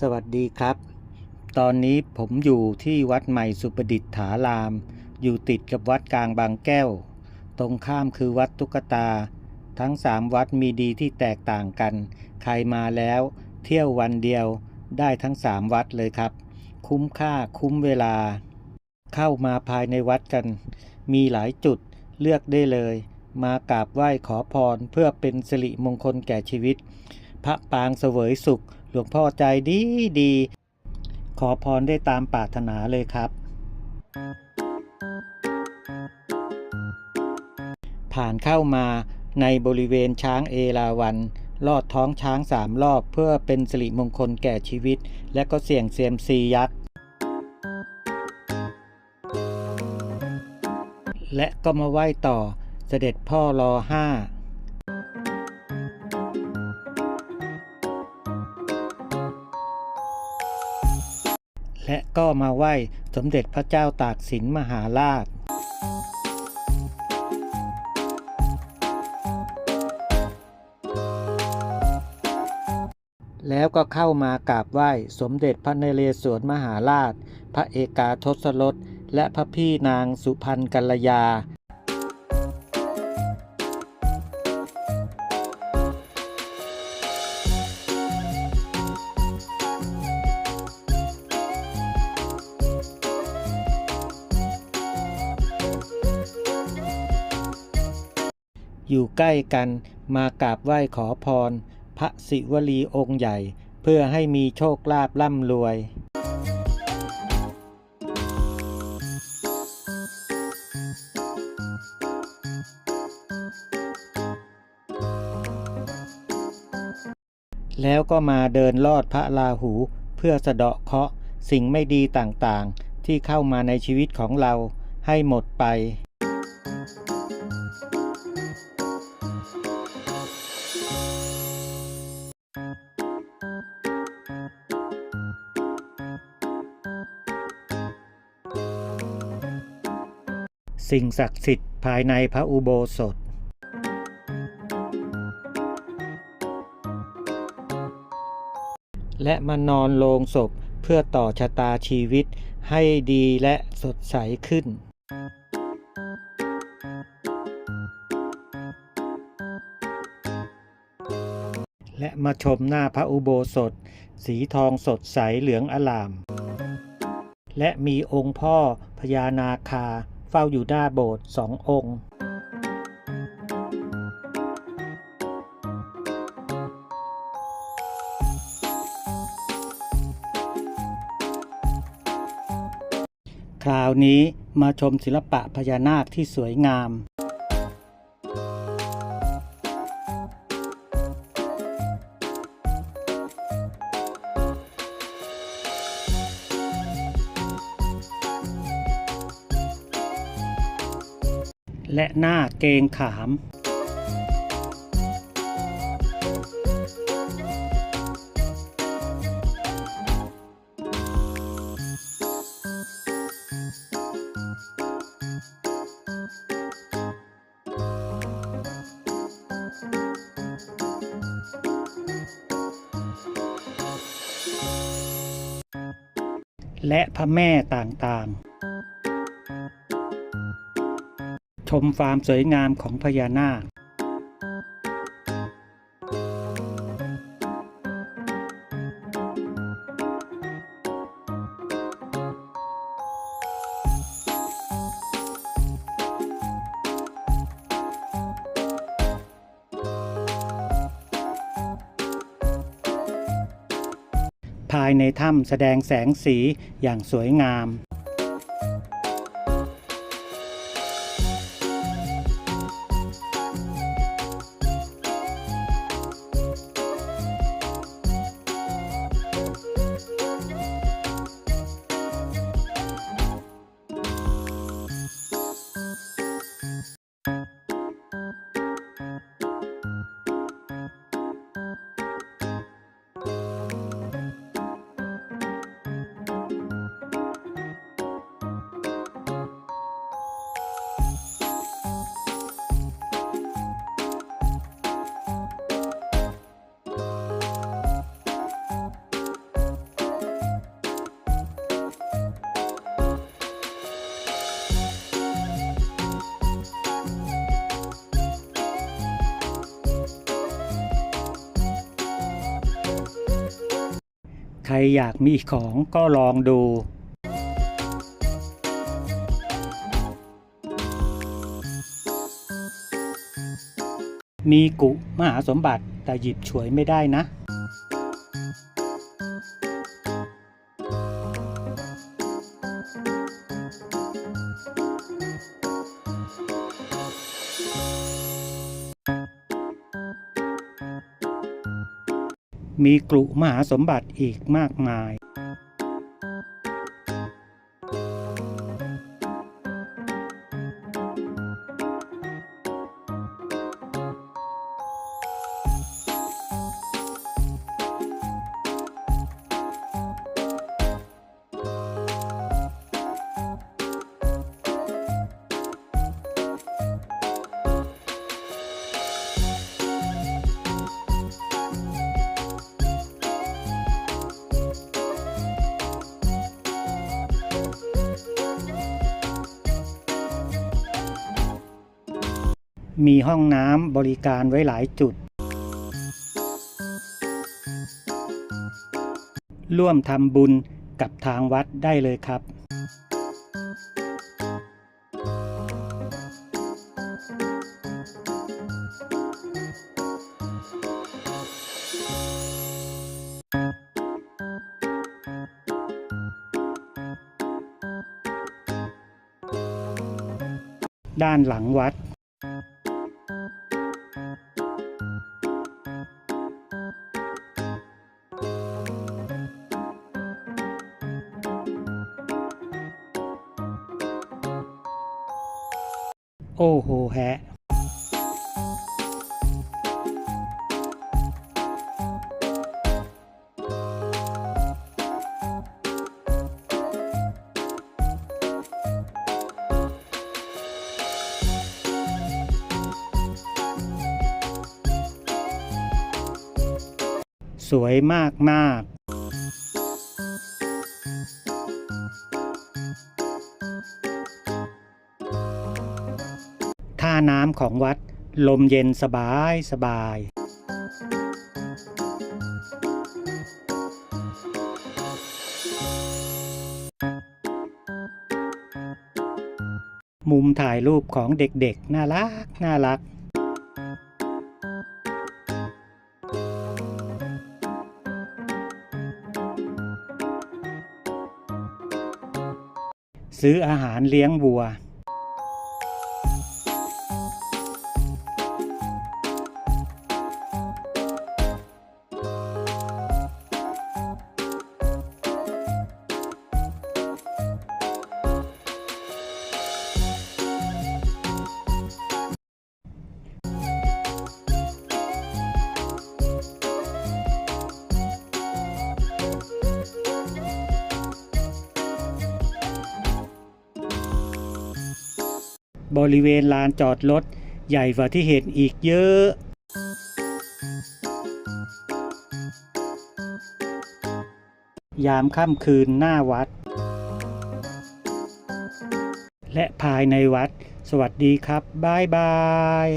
สวัสดีครับ ตอนนี้ผมอยู่ที่วัดใหม่สุประดิษฐาราม อยู่ติดกับวัดกลางบางแก้ว ตรงข้ามคือวัดตุ๊กตา ทั้งสามวัดมีดีที่แตกต่างกัน ใครมาแล้ว เที่ยววันเดียวได้ทั้งสามวัดเลยครับ คุ้มค่าคุ้มเวลา เข้ามาภายในวัดกัน มีหลายจุดเลือกได้เลย มากราบไหว้ขอพรเพื่อเป็นสิริมงคลแก่ชีวิต พระปางเสวยสุข หลวงพ่อใจดีดี ขอพรได้ตามปรารถนาเลยครับ ผ่านเข้ามาในบริเวณช้างเอราวันลอดท้องช้างสามรอบเพื่อเป็นสิริมงคลแก่ชีวิต และก็เสี่ยงเซียมซียักษ์ และก็มาไหว้ต่อเสด็จพ่อรอห้า ก็มาไหว้สมเด็จพระเจ้าตากสินมหาราชแล้วก็เข้ามากราบไหว้สมเด็จพระนเรศวรมหาราช พระเอกาทศรสและพระพี่นางสุพรรณกัลยา อยู่ใกล้กันมากราบไหว้ขอพร พระศิวลีองค์ใหญ่ เพื่อให้มีโชคลาภร่ำรวยแล้วก็มาเดินลอดพระราหู เพื่อสะเดาะเคราะห์สิ่งไม่ดีต่างๆ ที่เข้ามาในชีวิตของเราให้หมดไป สิ่งศักดิ์สิทธิ์ภายในพระอุโบสถ และมานอนโลงศพเพื่อต่อชะตาชีวิตให้ดีและสดใสขึ้น และมาชมหน้าพระอุโบสถ สีทองสดใสเหลืองอลาม และมีองค์พ่อพญานาคา เฝ้าอยู่หน้าโบสถ์สององค์คราวนี้มาชมศิลปะพญานาคที่สวยงาม และหน้าเกงขาม และพระแม่ต่างๆ ชมฟาร์มสวยงามของพญานาคภายในถ้ำแสดงแสงสีอย่างสวยงาม แรอยากมีของก็ลองดูมีกุมหาสมบัติแต่หยิบฉวยไม่ได้นะ มีกลุ่มหาสมบัติ อีกมากมาย มีห้องน้ำบริการไว้หลายจุด ร่วมทำบุญกับทางวัดได้เลยครับ ด้านหลังวัด โอ้โหแฮะสวยมากมากาน้ำของวัด ลมเย็นสบายสบาย มุมถ่ายรูปของเด็กๆ น่ารัก น่ารักซื้ออาหารเลี้ยงวัว บริเวณลานจอดรถใหญ่กว่าที่เห็นอีกเยอะ ยามค่ำคืนหน้าวัด และภายในวัด สวัสดีครับ บ๊ายบาย